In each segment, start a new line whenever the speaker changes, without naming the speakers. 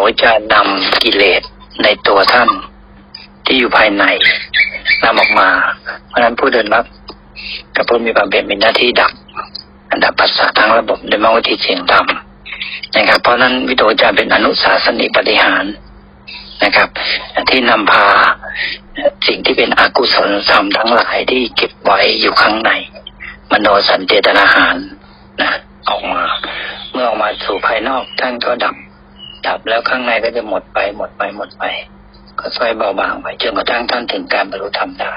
โดยจะนำกิเลสในตัวท่านที่อยู่ภายในนำออกมา เพราะนั้นผู้เดินมรรคกับผู้มีความเปลี่ยนมีหน้าที่ดับ อันดับปัสสาวะทั้งระบบโดยมรรควิธีเสียงธรรมนะครับ เพราะนั้นวิโตจารเป็นอนุสาสนิปฏิหารนะครับ ที่นำพาสิ่งที่เป็นอกุศลธรรมทั้งหลายที่เก็บไว้อยู่ข้างใน มโนสันเจตนาหารนะออกมา เมื่อออกมาสู่ภายนอกท่านก็ดับ ดับแล้วข้างในก็จะหมดไปหมดไปหมดไป ก็ค่อยเบาบางไปจนกระทั่งท่านถึงการบรรลุธรรมได้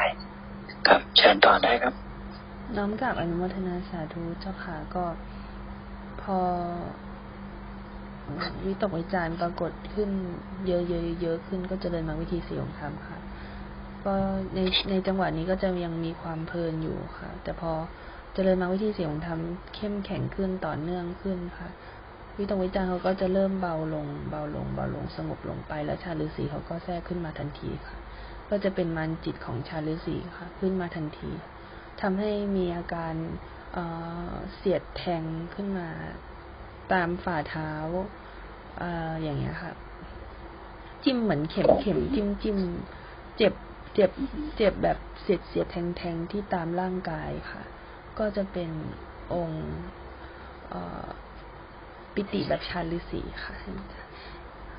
ครับ เชิญต่อได้ครับ
น้อมกราบอนุโมทนาสาธุเจ้าค่ะก็พอวิตกวิจารณ์ปรากฏขึ้นเยอะๆเยอะขึ้นก็จเจริญมาวิธีสี่องค์ธรรมค่ะ ก็ในในจังหวะนี้ก็จะยังมีความเพลินอยู่ค่ะ แต่พอจเจริญมาวิธีสี่องค์ธรรมเข้มแข็งขึ้นต่อเนื่องขึ้นค่ะ วิตกวิจารเขาก็จะเริ่มเบาลง เบาลง เบาลงสงบลงไป แล้วชาฤาษีเขาก็แทรกขึ้นมาทันทีค่ะ ก็จะเป็นมันจิตของชาฤาษีค่ะ ขึ้นมาทันทีทำให้มีอาการเเสียดแทงขึ้นมาตามฝ่าเท้าเออย่างเงี้ยค่ะ จิ้มเหมือนเข็มเข็มจิ้มจิ้มเจ็บเจ็บเจ็บแบบเสียดเสียดแทงแทงที่ตามร่างกายค่ะ ก็จะเป็นองค์ ปิติแบบชาฤาษีค่ะ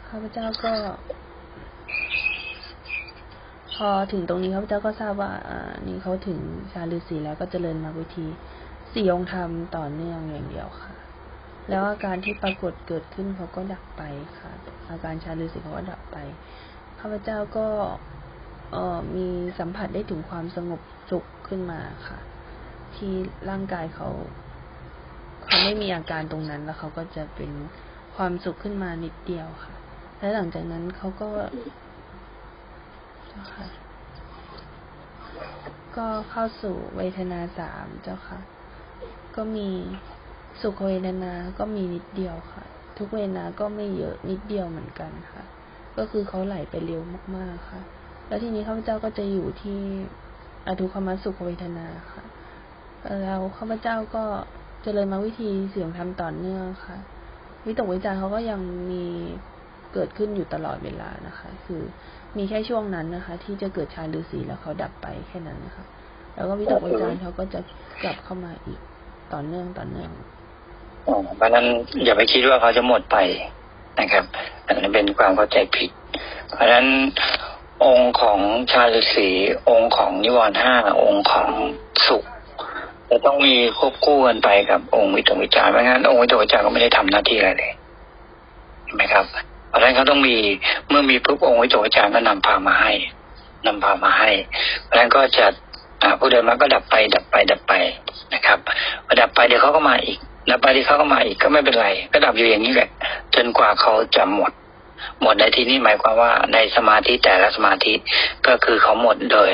ข้าพเจ้าก็ พอถึงตรงนี้ข้าพเจ้าก็ทราบว่าอ่านี่เขาถึงชาฤาษีแล้วก็เจริญมาวิธีสี่องค์ธรรมต่อเนื่องอย่างเดียวค่ะ แล้วอาการที่ปรากฏเกิดขึ้นเขาก็ดับไปค่ะ อาการชาฤาษีเขาก็ดับไปข้าพเจ้าก็ออมีสัมผัสได้ถึงความสงบสุขขึ้นมาค่ะ ที่ร่างกายเขา เขาไม่มีอาการตรงนั้นแล้วเขาก็จะเป็นความสุขขึ้นมานิดเดียวค่ะ และหลังจากนั้นเขาก็เจ้าค่ะ ก็เข้าสู่เวทนาสามเจ้าค่ะ ก็มีสุขเวทนาก็มีนิดเดียวค่ะ ทุกเวทนาก็ไม่เยอะนิดเดียวเหมือนกันค่ะ ก็คือเขาไหลไปเร็วมากๆค่ะ แล้วทีนี้ข้าพเจ้าก็จะอยู่ที่อทุกขมสุขเวทนาค่ะ แล้วข้าพเจ้าก็ เจริญมาวิธีเสี่ยงธรรมต่อเนื่องค่ะ วิตกวิจารเขาก็ยังมีเกิดขึ้นอยู่ตลอดเวลานะคะ คือมีแค่ช่วงนั้นนะคะ ที่จะเกิดชาฤาษีแล้วเขาดับไปแค่นั้นนะคะ แล้วก็วิตกวิจารเขาก็จะกลับเข้ามาอีกต่อเนื่องต่อเนื่อง
เพราะฉะนั้นอย่าไปคิดว่าเขาจะหมดไปนะครับอันนั้นเป็นความเข้าใจผิด เพราะฉะนั้นองค์ของชาฤาษีองค์ของนิวรณ์ห้าองค์ของสุข จะต้องมีควบคู่กันไปกับองค์วิตกวิจาร์ไม่งั้นองค์วิตกวิจาร์ก็ไม่ได้ทำหน้าที่อะไรเลยเห็นไหมครับ เพราะฉะนั้นเขาต้องมีเมื่อมีปุ๊บองค์วิตกวิจาร์ก็นำพามาให้นำพามาให้ เพราะฉะนั้นก็จะผู้เดินมาก็ดับไป ดับไป ดับไปนะครับพอดับไปเดี๋ยวเขาก็มาอีกดับไปเดี๋ยวเขาก็มาอีกก็ไม่เป็นไร ก็ดับอยู่อย่างนี้แหละ จนกว่าเขาจะหมด หมดในที่นี้หมายความว่าในสมาธิแต่ละสมาธิก็คือเขาหมดโดย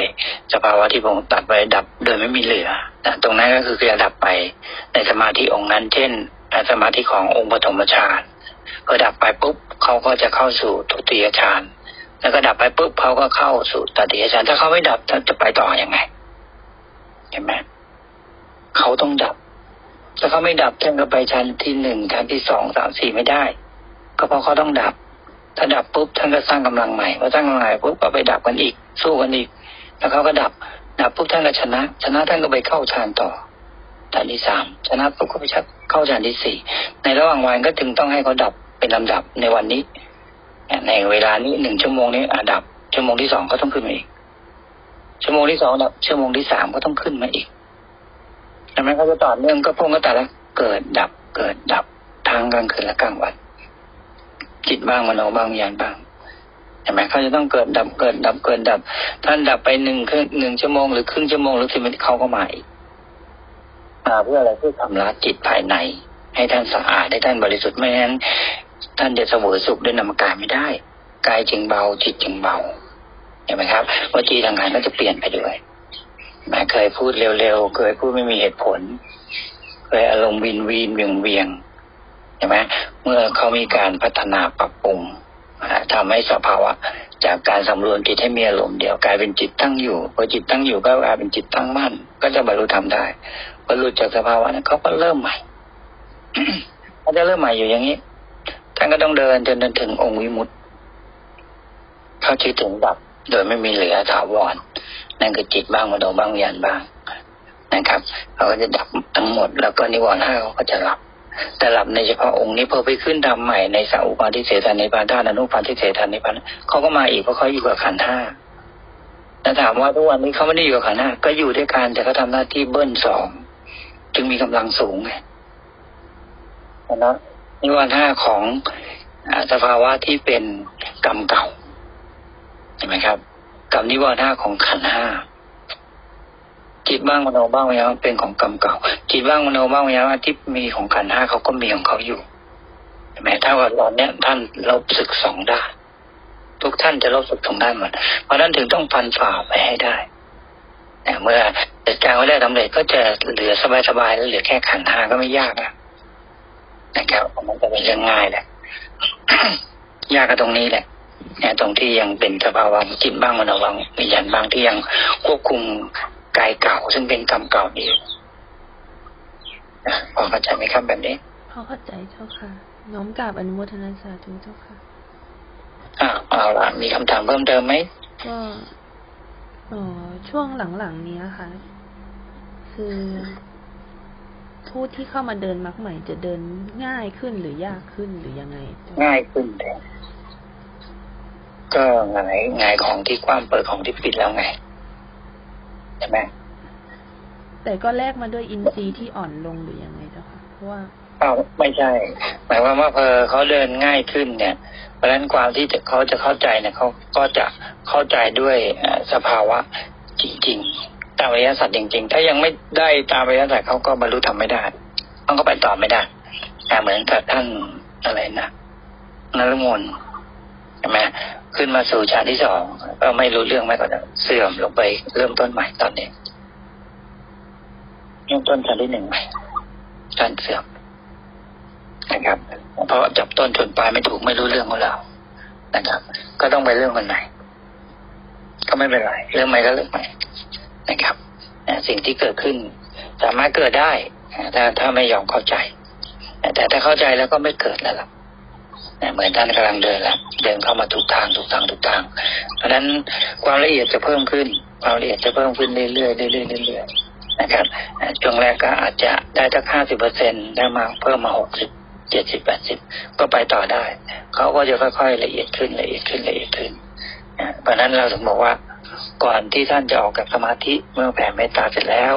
สภาวะที่ผมตัดไปดับโดยไม่มีเหลือนะตรงนั้นก็คือจะดับไปในสมาธิองค์นั้น เช่นสมาธิขององค์ปฐมฌานพอดับไปปุ๊บเขาก็จะเข้าสู่ทุติยฌานแล้วก็ดับไปปุ๊บเขาก็เข้าสู่ตติยฌานถ้าเขาไม่ดับท่านจะไปต่ออยังไงเห็นไหมเขาต้องดับ ถ้าเขาไม่ดับท่านก็ไปชั้นที่หนึ่งชั้นที่สองสามสี่ไม่ได้ ก็เพราะเขาต้องดับ ถ้าดับปุ๊บท่านก็สร้างกำลังใหม่พอสร้างกำลังใหม่ปุ๊บก็ไปดับกันอีก สู้กันอีก แล้วเขาก็ดับ ดับปุ๊บท่านก็ชนะ ชนะท่านก็ไปเข้าฌานต่อฌานที่สามชนะปุ๊บก็ไปชักเข้าฌานที่สี่ในระหว่างวันก็จึงต้องให้เขาดับเป็นลำดับในวันนี้ในเวลานี้หนึ่งชั่วโมงนี้อะดับ ชั่วโมงที่สองก็ต้องขึ้นมาอีก ชั่วโมงที่สองดับชั่วโมงที่สามก็ต้องขึ้นมาอีกใช่ไมเขาจะต่อเนื่องก็พุ่งก็แต่ละเกิดดับเกิดดับทางกลางคืนและกลางวัน จิตบ้างมโนบ้างวิญญาณบ้างเห็นไหมเขาจะต้องเกิดดับเกิดดับเกิดดับ ท่านดับไปหนึ่งครึ่งหนึ่งชั่วโมงหรือครึ่งชั่วโมงหรือสิบนาทีเขาก็มาอีกมาเพื่ออะไรเพื่อทำละจิตภายใน ให้ท่านสะอาดให้ท่านบริสุทธิ์ไม่งั้น ท่านจะเสวยสุขด้วยนามกายไม่ได้กายจึงเบาจิตจึงเบาเห็นไหมครับวจีทางกายก็จะเปลี่ยนไปด้วยแม้เคยพูดเร็วๆเคยพูดไม่มีเหตุผลเคยอารมณ์วินวีนเวียงเวียงเห็นไหม มื่อเขามีการพัฒนาปรับปรุงอ่าทำให้สภาวะ จากการสำรวมจิตให้มีอารมณ์เดียวกลายเป็นจิตตั้งอยู่พอจิตตั้งอยู่ก็กลายเป็นจิตตั้งมั่น ก็จะบรรลุธรรมได้พอหลุจากสภาวะนั้นเขาก็เริ่มใหม่เขาจะเริ่มใหม่อยู่อย่างนี้ท่านก็ต้องเดินจนถึงองค์วิมุตติเข้าจิตถึงดับ โดยไม่มีเหลือถาวรนั่นคือจิตบ้างมโนบ้างวิญญาณบ้างนะครับเขาก็จะดับทั้งหมด แล้วก็นิวรณ์ห้าเขาก็จะหลับ แต่หลับในเฉพาะองค์นี้พอไปขึ้นทำใหม่ในสังอุปาทิเสสนิพานธาตุอนุปาทิเสสนิพานเขาก็มาอีกเพราะเขาอยู่กับขันธ์ห้าแต่ถามว่าทุกวันนี้เขาไม่ได้อยู่กับขันธ์ห้าก็อยู่ด้วยกันแต่เขาทำหน้าที่เบิ้ลสองจึงมีกำลังสูงไงนะนิวรณ์ห้าของอาสภาวะที่เป็นกรรมเก่าเห็นไหมครับกรรมนิวรณ์ห้าของขันธ์ห้า จิตบ้างมโนบ้างวิญญาณเป็นของกรรมเก่า จิตบ้างมโนบ้างวิญญาณที่มีของขันห้าเขาก็มีของเขาอยู่เห็นไหมถ้าว่าตอนเนี้ยท่านลบศึกสองด้านทุกท่านจะลบศึกสองด้านหมดเพราะนั้นถึงต้องฟันฝ่าไปให้ได้แต่เมื่อจัดการไว้ได้สำเร็จก็จะเหลือสบายๆแล้วเหลือแค่ขันห้าก็ไม่ยากนะนะครับมันจะเป็นเรื่องง่ายแหละยากก็ตรงนี้แหละเนี่ยตรงที่ยังเป็นสภาวะจิตบ้างมโนบ้างวิญญาณบ้างที่ยังควบคุม กายเก่า ซึ่งเป็นกรรมเก่านี้อยู่นะพอเข้าใจไหมครับแบบนี้
พอเข้าใจเจ้าค่ะ น้อมกราบอนุโมทนาสาธุเจ้าค่ะ
อ่าเอาละมีคำถามเพิ่มเติมไหม
ก็เอ่อช่วงหลังๆเนี้ยค่ะ คือผู้ที่เข้ามาเดินมักใหม่จะเดินง่ายขึ้นหรือยากขึ้นหรือยังไงเจ้า
ง่ายขึ้นแต่ก็หงายหงายของที่กว้างเปิดของที่ปิดแล้วไงใช่ไหม
แต่ก็แลกมาด้วยอินทรีย์ที่อ่อนลงหรือยังไงเจ้าค่ะเพราะว่า
เอ้าไม่ใช่ หมายความว่าพอเขาเดินง่ายขึ้นเนี่ย เพราะฉะนั้นความที่จะเขาจะเข้าใจเนี่ยเขาก็จะเข้าใจด้วยเอ่อสภาวะจริง ๆ ตามอริยสัจจริง ๆ ถ้ายังไม่ได้ตามอริยสัจเขาก็บรรลุธรรมไม่ได้เขาก็ไปต่อไม่ได้แต่เหมือนกับท่านอะไรนะนรมนใช่ไหม ขึ้นมาสู่ฌานที่สองก็ไม่รู้เรื่องไม่ก็จะเสื่อมลงไปเริ่มต้นใหม่ตอนนี้เริ่มต้นฌานที่หนึ่งใหม่การเสื่อมนะครับ เพราะจับต้นชนปลายไม่ถูกไม่รู้เรื่องของเรานะครับ ก็ต้องไปเรื่องคนใหม่ก็ไม่เป็นไรเรื่องใหม่ก็เรื่องใหม่นะครับอ่าสิ่งที่เกิดขึ้น สามารถเกิดได้อ่าถ้าถ้าไม่ยอมเข้าใจแต่ถ้าเข้าใจแล้วก็ไม่เกิดแล้วล่ะอ่าเหมือนท่านกำลังเดินแล้วเดินเข้ามาถูกทางถูกทางถูกทาง เพราะนั้นความละเอียดจะเพิ่มขึ้น ความละเอียดจะเพิ่มขึ้นเรื่อยๆเรื่อยๆเรื่อยๆนะครับช่วงแรกก็อาจจะได้สักห้าสิบเปอร์เซ็นได้มาเพิ่มมาหกสิบเจ็ดสิบแปดสิบก็ไปต่อได้ เขาก็จะค่อยๆละเอียดขึ้นละเอียดขึ้นละเอียดขึ้นเพราะนั้นเราถึงบอกว่าก่อนที่ท่านจะออกจากสมาธิเมื่อแผ่เมตตาเสร็จแล้ว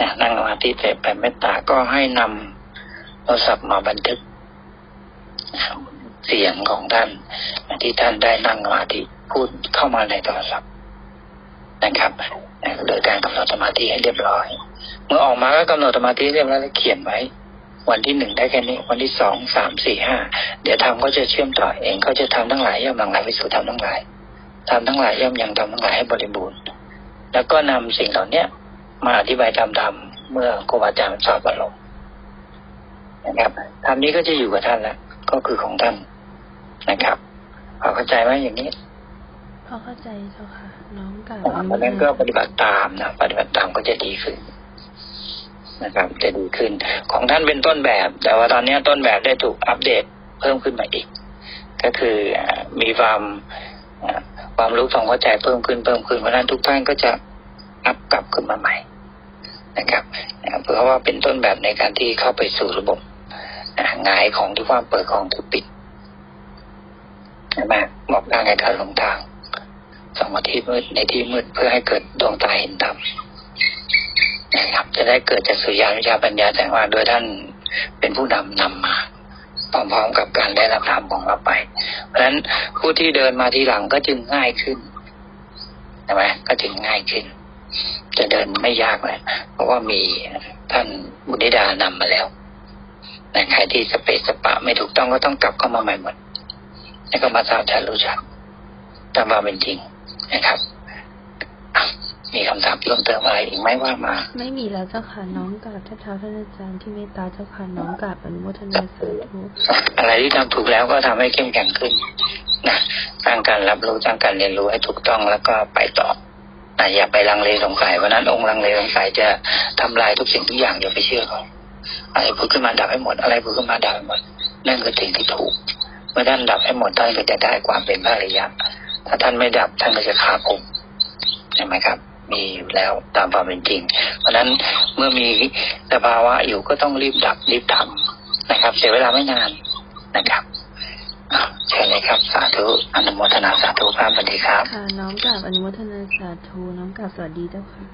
นะนั่งสมาธิเสร็จแผ่เมตตาก็ให้นำโทรศัพท์มาบันทึก เสียงของท่านที่ท่านได้นั่งสมาธิพูดเข้ามาในโทรศัพท์นะครับโดยการกำหนดสมาธิให้เรียบร้อย เมื่อออกมาก็กำหนดสมาธิเรียบร้อยแล้วเขียนไว้ วันที่หนึ่งได้แค่นี้ วันที่สองสามสี่ห้าเดี๋ยวทำก็จะเชื่อมต่อเองก็จะทำทั้งหลายย่อมหลั่งไหลไปสู่ทำทั้งหลายทำทั้งหลายย่อมยังทำทั้งหลายให้บริบูรณ์ แล้วก็นำสิ่งเหล่าเนี้ยมาอธิบายตามธรรมเมื่อครูบาอาจารย์สอนบรรลุนะครับธรรมนี้ก็จะอยู่กับท่านแล้วก็คือของท่าน นะครับพอเข้าใจไหมอย่างนี้
พอเข้าใจเจ้าค่ะ น้อมกราบ
อ่าเพราะฉะนั้นก็ปฏิบัติตามนะปฏิบัติตามก็จะดีขึ้นนะครับ จะดีขึ้น ของท่านเป็นต้นแบบ แต่ว่าตอนนี้ต้นแบบได้ถูกอัปเดตเพิ่มขึ้นมาอีก ก็คืออ่ามีความอ่าความรู้ความเข้าใจเพิ่มขึ้นเพิ่มขึ้นเพราะฉะนั้นทุกท่านก็จะอัพกลับขึ้นมาใหม่นะครับอ่าเพราะว่าเป็นต้นแบบในการที่เข้าไปสู่ระบบอ่าหงายของที่ความเปิดของที่ปิดใช่ไหมบอกทางให้การหลงทางสองอาทิตย์มืดในที่มืดเพื่อให้เกิดดวงตาเห็นธรรมนะครับ จะได้เกิดจากสุริยาวิชาปัญญาแสงว่าโดยท่านเป็นผู้นำนำมาพร้อมๆกับการได้รับธรรมของเราไป เพราะฉะนั้นผู้ที่เดินมาทีหลังก็จึงง่ายขึ้นใช่ไหมก็จึงง่ายขึ้น จะเดินไม่ยากเลยเพราะว่ามีท่านบุญธิดานำมาแล้วแต่ใครที่สเปซสปะไม่ถูกต้องก็ต้องกลับเข้ามาใหม่หมด แล้วก็มาทราบชันรู้ชัดตามความเป็นจริงนะครับอะมีคำถามเพิ่มเติมอะไรอีกไหมว่ามา
ไม่มีแล้วเจ้าค่ะน้อมกราบท่านเท้าท่านอาจารย์ที่เมตตาเจ้าค่ะน้อมกราบอนุโมทนาสาธุ
อะไรที่ทำถูกแล้วก็ทำให้เข้มแข็งขึ้นนะสร้างการรับรู้สร้างการเรียนรู้ให้ถูกต้องแล้วก็ไปต่อนะอย่าไปลังเลสงสัยวันนั้นองค์ลังเลสงสัยจะทำลายทุกสิ่งทุกอย่างอย่าไปเชื่อเขาอะไรพูดขึ้นมาดับให้หมด อะไรพูดขึ้นมาดับให้หมดนั่นคือสิ่งที่ถูก เมื่อท่านดับให้หมดท่านก็จะได้ความเป็นพระอริยะ ถ้าท่านไม่ดับท่านก็จะขาดภพใช่ไหมครับ มีอยู่แล้วตามความเป็นจริง เพราะนั้นเมื่อมีสภาวะอยู่ก็ต้องรีบดับรีบทำนะครับ เสียเวลาไม่นานนะครับเชิญเลยครับ สาธุอนุโมทนาสาธุครับสวัสดีครับ
ค่ะน้อมกราบอนุโมทนาสาธุน้อมกราบสวัสดีเจ้าค่ะ